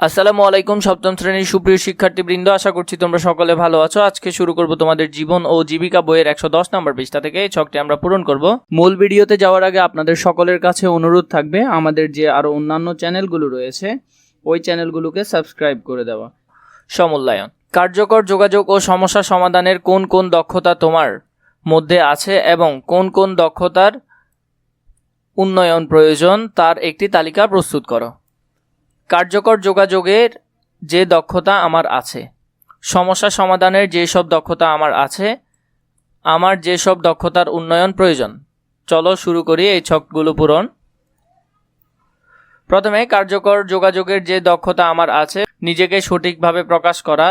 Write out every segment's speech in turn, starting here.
আসসালামু আলাইকুম, সপ্তম শ্রেণির সুপ্রিয় শিক্ষার্থীবৃন্দ, আশা করছি তোমরা সকলে ভালো আছো। আজকে শুরু করব তোমাদের জীবন ও জীবিকা বইয়ের একশো দশ নম্বর পৃষ্ঠা থেকে। এই ছকটি আমরা পূরণ করব। মূল ভিডিওতে যাওয়ার আগে আপনাদের সকলের কাছে অনুরোধ থাকবে, আমাদের যে আরও অন্যান্য চ্যানেলগুলো রয়েছে, ওই চ্যানেলগুলোকে সাবস্ক্রাইব করে দেওয়া। সমূল্যায়ন কার্যকর যোগাযোগ ও সমস্যা সমাধানের কোন কোন দক্ষতা তোমার মধ্যে আছে এবং কোন কোন দক্ষতার উন্নয়ন প্রয়োজন, তার একটি তালিকা প্রস্তুত করো। কার্যকর যোগাযোগের যে দক্ষতা আমার আছে, সমস্যা সমাধানের যেসব দক্ষতা আমার আছে, আমার যেসব দক্ষতার উন্নয়ন প্রয়োজন। চলো শুরু করি এই ছকগুলো পূরণ। প্রথমে কার্যকর যোগাযোগের যে দক্ষতা আমার আছে, নিজেকে সঠিকভাবে প্রকাশ করা,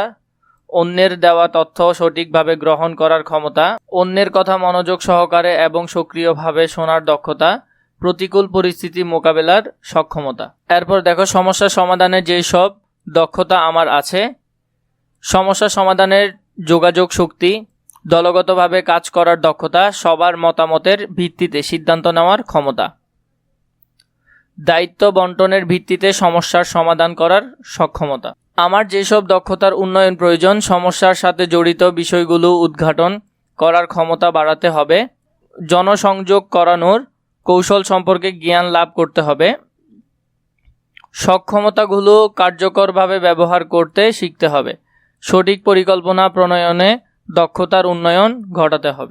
অন্যের দেওয়া তথ্য সঠিকভাবে গ্রহণ করার ক্ষমতা, অন্যের কথা মনোযোগ সহকারে এবং সক্রিয়ভাবে শোনার দক্ষতা প্রতিকূল পরিস্থিতি মোকাবেলার সক্ষমতা। এরপর দেখো, সমস্যা সমাধানের যেই সব দক্ষতা আমার আছে, সমস্যা সমাধানের যোগাযোগ শক্তি, দলগতভাবে কাজ করার দক্ষতা, সবার মতামতের ভিত্তিতে সিদ্ধান্ত নেওয়ার ক্ষমতা, দায়িত্ব বন্টনের ভিত্তিতে সমস্যার সমাধান করার সক্ষমতা। আমার যেসব দক্ষতার উন্নয়ন প্রয়োজন, সমস্যার সাথে জড়িত বিষয়গুলো উদ্ঘাটন করার ক্ষমতা বাড়াতে হবে। জনসংযোগ করানোর কৌশল সম্পর্কে জ্ঞান লাভ করতে হবে। সক্ষমতাগুলো কার্যকরভাবে ব্যবহার করতে শিখতে হবে। সঠিক পরিকল্পনা, প্রণয়নে দক্ষতার উন্নয়ন ঘটাতে হবে।